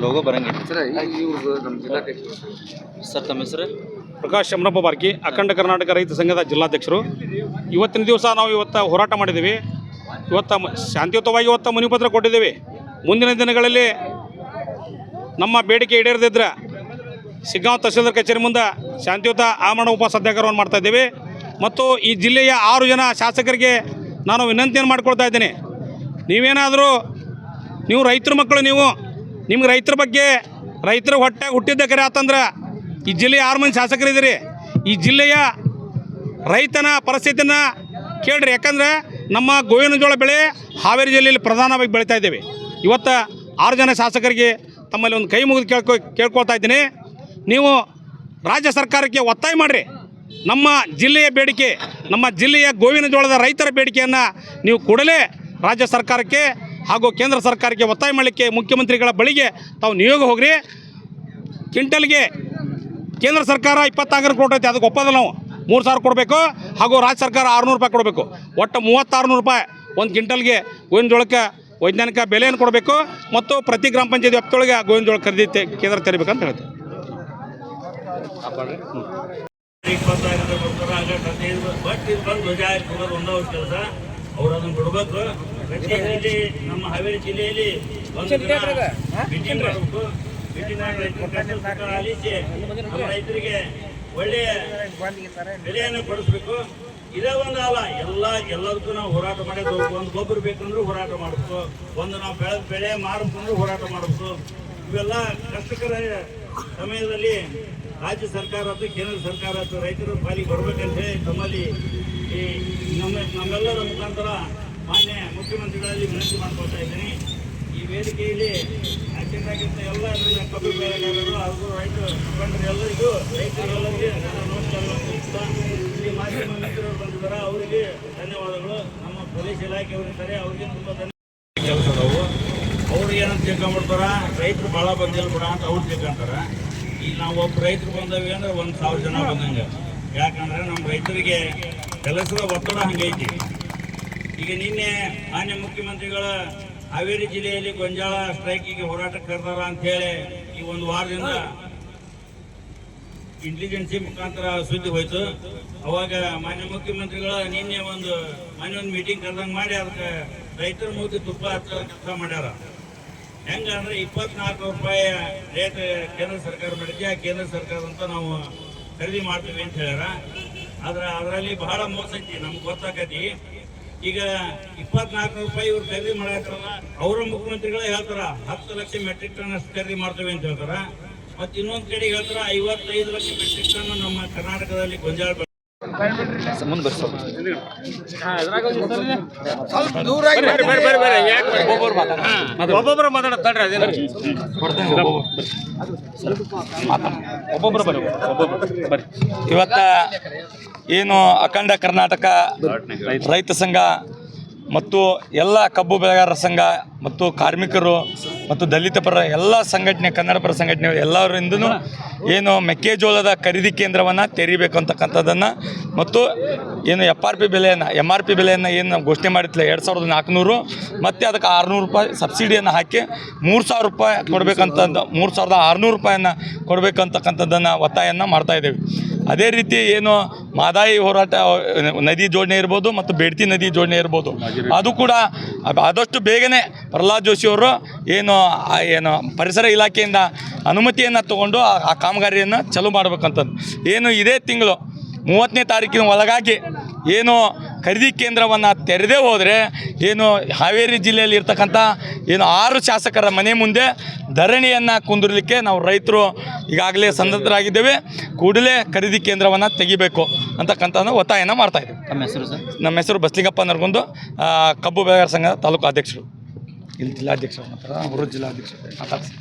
Logo ಬರಂಗಿಲ್ಲ sir ನಮ್ಮ sir ತಮ್ಮ ಹೆಸರು? ಪ್ರಕಾಶ್ ಶಮನಪ್ಪ ಬಾರ್ಕಿ ಅಖಂಡ ಕರ್ನಾಟಕ ರೈತ ಸಂಘದ ಜಿಲ್ಲಾಧ್ಯಕ್ಷರು. ಇವತ್ತಿನ ದಿವಸ ನಾವು ಇವತ್ತು ಹೋರಾಟ ಮಾಡಿದ್ದೀವಿ. ಇವತ್ತು ಮ- ಶಾಂತಿಯುತವಾಗಿ ಇವತ್ತು ಮನವಿ ಪತ್ರ ಕೊಟ್ಟಿದ್ದೀವಿ. ಮುಂದಿನ ದಿನಗಳಲ್ಲಿ ನಮ್ಮ ಬೇಡಿಕೆ ಈಡೇರದಿದ್ರೆ ಸಿಗ್ಗಾಂವ್ ತಹಸೀಲ್ದಾರ್ ಕಚೇರಿ ಮುಂದೆ ಶಾಂತಿಯುತ ಆಮರಣ ಉಪ ಸತ್ಯಾಗ್ರಹವನ್ನು ಮಾಡ್ತಾ ಇದ್ದೀವಿ. ಮತ್ತು ಈ ಜಿಲ್ಲೆಯ ಆರು ಜನ ಶಾಸಕರಿಗೆ ನಾನು ವಿನಂತಿಯನ್ನು ಮಾಡ್ಕೊಳ್ತಾ ಇದ್ದೀನಿ. ನೀವೇನಾದರೂ ನೀವು ರೈತರ ಮಕ್ಕಳು ನೀವು ನಿಮ್ಗೆ ರೈತರ ಬಗ್ಗೆ, ರೈತರ ಹೊಟ್ಟೆ ಹುಟ್ಟಿದ್ದ ಕರೆ ಆತಂದ್ರೆ ಈ ಜಿಲ್ಲೆಯ ಆರು ಮಂದಿ ಶಾಸಕರಿದ್ದೀರಿ. ಈ ಜಿಲ್ಲೆಯ ರೈತನ ಪರಿಸ್ಥಿತಿನ ಕೇಳ್ರಿ. ಯಾಕಂದ್ರೆ ನಮ್ಮ ಗೋವಿನ ಜೋಳ ಬೆಳೆ ಹಾವೇರಿ ಜಿಲ್ಲೆಯಲ್ಲಿ ಪ್ರಧಾನವಾಗಿ ಬೆಳೀತಾ ಇದ್ದೇವೆ. ಇವತ್ತು ಆರು ಜನ ಶಾಸಕರಿಗೆ ತಮ್ಮಲ್ಲಿ ಒಂದು ಕೈ ಮುಗಿದು ಕೇಳ್ಕೊ, ಕೇಳ್ಕೊಳ್ತಾ ಇದ್ದೀನಿ. ನೀವು ರಾಜ್ಯ ಸರ್ಕಾರಕ್ಕೆ ಒತ್ತಾಯ ಮಾಡಿರಿ. ನಮ್ಮ ಜಿಲ್ಲೆಯ ಬೇಡಿಕೆ, ನಮ್ಮ ಜಿಲ್ಲೆಯ ಗೋವಿನ ಜೋಳದ ರೈತರ ಬೇಡಿಕೆಯನ್ನು ನೀವು ಕೂಡಲೇ ರಾಜ್ಯ ಸರ್ಕಾರಕ್ಕೆ ಹಾಗೂ ಕೇಂದ್ರ ಸರ್ಕಾರಕ್ಕೆ ಒತ್ತಾಯ ಮಾಡಲಿಕ್ಕೆ ಮುಖ್ಯಮಂತ್ರಿಗಳ ಬಳಿಗೆ ತಾವು ನಿಯೋಗ ಹೋಗ್ರಿ. ಕ್ವಿಂಟಲ್ಗೆ ಕೇಂದ್ರ ಸರ್ಕಾರ ಇಪ್ಪತ್ತಾರು ಕೊಟ್ಟೈತೆ ಅದಕ್ಕೆ ಒಪ್ಪದ ನಾವು. ಮೂರು ಸಾವಿರ ಕೊಡಬೇಕು. ಹಾಗೂ ರಾಜ್ಯ ಸರ್ಕಾರ ಆರುನೂರು ರೂಪಾಯಿ ಕೊಡಬೇಕು. ಒಟ್ಟು ಮೂವತ್ತಾರುನೂರು ರೂಪಾಯಿ ಒಂದು ಕ್ವಿಂಟಲ್ಗೆ ಗೋವಿನ ಜೋಳಕ್ಕೆ ವೈಜ್ಞಾನಿಕ ಬೆಲೆಯನ್ನು ಕೊಡಬೇಕು. ಮತ್ತು ಪ್ರತಿ ಗ್ರಾಮ ಪಂಚಾಯತ್ ವ್ಯಾಪ್ತಿಯೊಳಗೆ ಗೋವಿನ ಜೋಳ ಖರೀದಿ ಕೇಂದ್ರ ತೆರಬೇಕಂತ ಹೇಳ್ತೀವಿ. ಬಟ್ ಇದು ಬಂದು ಧ್ವಜ ಹಾಕಿ ಒಂದು ಕೆಲಸ. ಅವ್ರು ಅದನ್ನು ಬಿಡ್ಬೇಕು. ಪ್ರತಿ ನಮ್ಮ ಹಾವೇರಿ ಜಿಲ್ಲೆಯಲ್ಲಿ ಒಂದು ಮೀಟಿಂಗ್ ಮಾಡಬೇಕು. ಮೀಟಿಂಗ್ ಮಾಡಿ ರೈತರ ಆಲಿಸಿ ನಮ್ಮ ರೈತರಿಗೆ ಒಳ್ಳೆಯ ಬೆಲೆಯನ್ನು ಕೊಡಿಸ್ಬೇಕು. ಇದೇ ಒಂದು ಅಲ್ಲ ಎಲ್ಲ ಎಲ್ಲದಕ್ಕೂ ನಾವು ಹೋರಾಟ ಮಾಡಬೇಕು ಒಂದು ಗೊಬ್ಬರ ಬೇಕಂದ್ರೂ ಹೋರಾಟ ಮಾಡಬೇಕು. ಒಂದು ನಾವು ಬೆಳೆದ ಬೆಳೆ ಮಾರಬೇಕಂದ್ರೂ ಹೋರಾಟ ಮಾಡಬೇಕು. ಇವೆಲ್ಲ ಕಷ್ಟಕರ ಸಮಯದಲ್ಲಿ ರಾಜ್ಯ ಸರ್ಕಾರ ಅಥವಾ ಕೇಂದ್ರ ಸರ್ಕಾರ ಅಥವಾ ರೈತರ ಪಾಲಿಗೆ ಬರ್ಬೇಕಂತ ಹೇಳಿ ತಮ್ಮಲ್ಲಿ ಈ ನಮ್ಮ ನಮ್ಮೆಲ್ಲರ ಮುಖಾಂತರ ಮಾನ್ಯ ಮುಖ್ಯಮಂತ್ರಿಗಳಲ್ಲಿ ವಿನಂತಿ ಮಾಡ್ಕೊಳ್ತಾ ಇದ್ದೀನಿ. ಈ ವೇದಿಕೆಯಲ್ಲಿ ಆಗಿದ್ದ ಎಲ್ಲ ನನ್ನ ಕಬ್ಬು ಬೆಳೆಗಾರರು ಹಾಗೂ ರೈತ ಮುಖಂಡರು ಎಲ್ಲರಿಗೂ ರೈತರಿಗೆಲ್ಲರಿಗೆ ನನ್ನ ನಮಸ್ಕಾರ ಮಾಧ್ಯಮ ಮಿತ್ರರು ಬಂದಿದ್ದಾರೆ. ಅವರಿಗೆ ಧನ್ಯವಾದಗಳು. ನಮ್ಮ ಪೊಲೀಸ್ ಇಲಾಖೆ ಅವರಿದ್ದಾರೆ ಅವರಿಗೆ ತುಂಬ ಧನ್ಯವಾದ ಕೆಲಸ ಅದಾವು ಅವ್ರು ಏನಂತ ತಿಳ್ಕೊಂಬಿಡ್ತಾರ ರೈತರು ಭಾಳ ಬಂದಿಲ್ಲ ಬಿಡ ಅಂತ ಅವ್ರು ತಿಳ್ಕೊಂತಾರ. ಈಗ ನಾವು ಒಬ್ಬ ರೈತರು ಬಂದವಿ ಅಂದ್ರೆ ಒಂದು ಸಾವಿರ ಜನ ಬಂದಂಗೆ. ಯಾಕಂದ್ರೆ ನಮ್ಮ ರೈತರಿಗೆ ಕೆಲಸದ ಒತ್ತಡ ಹಂಗೈತಿ. ಈಗ ನಿನ್ನೆ ಮಾನ್ಯ ಮುಖ್ಯಮಂತ್ರಿಗಳ ಹಾವೇರಿ ಜಿಲ್ಲೆಯಲ್ಲಿ ಗೊಂಜಾಳ ಸ್ಟ್ರೈಕಿಗೆ ಹೋರಾಟ ಕರೆದಾರ ಅಂತ ಹೇಳಿ ಈ ಒಂದು ವಾರದಿಂದ ಇಂಟೆಲಿಜೆನ್ಸಿ ಮುಖಾಂತರ ಸುದ್ದಿ ಹೋಯ್ತು. ಅವಾಗ ಮಾನ್ಯ ಮುಖ್ಯಮಂತ್ರಿಗಳ ನಿನ್ನೆ ಒಂದು ಮಾನ್ಯ ಒಂದು ಮೀಟಿಂಗ್ ಕರೆದಂಗೆ ಮಾಡಿ ಅದಕ್ಕೆ ರೈತರ ಮೂತಿ ತುಪ್ಪ ಹಚ್ಚೋ ಕೆಲಸ ಮಾಡ್ಯಾರ. ಹೆಂಗಂದ್ರೆ ಇಪ್ಪತ್ನಾಲ್ಕು ರೂಪಾಯಿ ರೇಟ್ ಕೇಂದ್ರ ಸರ್ಕಾರ ಮಾಡಿದ್ದೆ. ಆ ಕೇಂದ್ರ ಸರ್ಕಾರದಂತ ನಾವು ಖರೀದಿ ಮಾಡ್ತೀವಿ ಅಂತ ಹೇಳ್ಯಾರ. ಆದ್ರೆ ಅದರಲ್ಲಿ ಬಹಳ ಮೋಸ ಐತಿ. ನಮ್ಗೆ ಗೊತ್ತಾಕತಿ. ಈಗ ಇಪ್ಪತ್ನಾಲ್ಕು ರೂಪಾಯಿ ಇವ್ರು ಖರೀದಿ ಮಾಡಾಕ್ರಲ್ಲ ಅವರ ಮುಖ್ಯಮಂತ್ರಿಗಳೇ ಹೇಳ್ತಾರ ಹತ್ತು ಲಕ್ಷ ಮೆಟ್ರಿಕ್ ಟನ್ ಅಷ್ಟು ಖರೀದಿ ಮಾಡ್ತೇವೆ ಅಂತ ಹೇಳ್ತಾರ. ಮತ್ತೆ ಇನ್ನೊಂದ್ ಕಡೆ ಹೇಳ್ತಾರ ಐವತ್ತೈದು ಲಕ್ಷ ಮೆಟ್ರಿಕ್ ಟನ್ ನಮ್ಮ ಕರ್ನಾಟಕದಲ್ಲಿ ಗೊಂಜಾಳ ಒಬ್ಬೊಬ್ಬರ ಮಾತಾಡ್ತಾಳ್ರಿ ಅದೇನು ಒಬ್ಬೊಬ್ಬರು ಬರ್ರಿ ಒಬ್ಬೊಬ್ಬರು ಬರ್ರಿ. ಇವತ್ತ ಏನು ಅಖಂಡ ಕರ್ನಾಟಕ ರೈತ ಸಂಘ ಮತ್ತು ಎಲ್ಲ ಕಬ್ಬು ಬೆಳೆಗಾರರ ಸಂಘ ಮತ್ತು ಕಾರ್ಮಿಕರು ಮತ್ತು ದಲಿತ ಪರ ಎಲ್ಲ ಸಂಘಟನೆ, ಕನ್ನಡ ಪರ ಸಂಘಟನೆ ಎಲ್ಲರಿಂದ ಏನು ಮೆಕ್ಕೆಜೋಳದ ಖರೀದಿ ಕೇಂದ್ರವನ್ನು ತೆರೀಬೇಕು ಅಂತಕ್ಕಂಥದ್ದನ್ನು ಮತ್ತು ಏನು ಎಫ್ ಆರ್ ಪಿ ಬೆಲೆಯನ್ನು, ಎಂ ಆರ್ ಪಿ ಬೆಲೆಯನ್ನು ಏನು ಘೋಷಣೆ ಮಾಡಿತ್ತಲ್ಲ ಎರಡು ಸಾವಿರದ ನಾಲ್ಕುನೂರು, ಮತ್ತು ಅದಕ್ಕೆ ಆರುನೂರು ರೂಪಾಯಿ ಸಬ್ಸಿಡಿಯನ್ನು ಹಾಕಿ ಮೂರು ಸಾವಿರ ರೂಪಾಯಿ ಕೊಡಬೇಕಂತ, ಮೂರು ಸಾವಿರದ ಆರುನೂರು ರೂಪಾಯನ್ನು ಕೊಡಬೇಕಂತಕ್ಕಂಥದ್ದನ್ನು ಒತ್ತಾಯನ್ನು ಮಾಡ್ತಾ ಇದ್ದೇವೆ. ಅದೇ ರೀತಿ ಏನು ಮಾದಾಯಿ ಹೋರಾಟ, ನದಿ ಜೋಡಣೆ ಇರ್ಬೋದು ಮತ್ತು ಬೇಡ್ತಿ ನದಿ ಜೋಡಣೆ ಇರ್ಬೋದು. ಅದು ಕೂಡ ಆದಷ್ಟು ಬೇಗನೆ ಪ್ರಹ್ಲಾದ್ ಜೋಶಿ ಅವರು ಏನು ಏನು ಪರಿಸರ ಇಲಾಖೆಯಿಂದ ಅನುಮತಿಯನ್ನು ತಗೊಂಡು ಆ ಕಾಮಗಾರಿಯನ್ನು ಚಾಲೂ ಮಾಡಬೇಕಂತದ್ದು. ಏನು ಇದೇ ತಿಂಗಳು ಮೂವತ್ತನೇ ತಾರೀಕಿನ ಒಳಗಾಗಿ ಏನು ಖರೀದಿ ಕೇಂದ್ರವನ್ನು ತೆರೆದೇ ಹೋದರೆ ಏನು ಹಾವೇರಿ ಜಿಲ್ಲೆಯಲ್ಲಿ ಇರ್ತಕ್ಕಂಥ ಏನು ಆರು ಶಾಸಕರ ಮನೆ ಮುಂದೆ ಧರಣಿಯನ್ನು ಕುಂದಿರಲಿಕ್ಕೆ ನಾವು ರೈತರು ಈಗಾಗಲೇ ಸನ್ನದ್ಧರಾಗಿದ್ದೇವೆ ಕೂಡಲೇ ಖರೀದಿ ಕೇಂದ್ರವನ್ನು ತೆಗಿಬೇಕು ಅಂತಕ್ಕಂಥ ಒತ್ತಾಯನ ಮಾಡ್ತಾ ಇದ್ದೀವಿ. ನಮ್ಮ ಹೆಸರು ಸರ್? ನಮ್ಮ ಹೆಸರು ಬಸ್ಲಿಂಗಪ್ಪ ನರ್ಗೊಂದು. ಕಬ್ಬು ಬೆಳೆಗಾರ ಸಂಘದ ತಾಲೂಕು ಅಧ್ಯಕ್ಷರು. ಇಲ್ಲಿ ಜಿಲ್ಲಾಧ್ಯಕ್ಷರು ಮಾತ್ರ ಅವರು ಜಿಲ್ಲಾಧ್ಯಕ್ಷರು. ಮಾತಾಡ್ಸಿ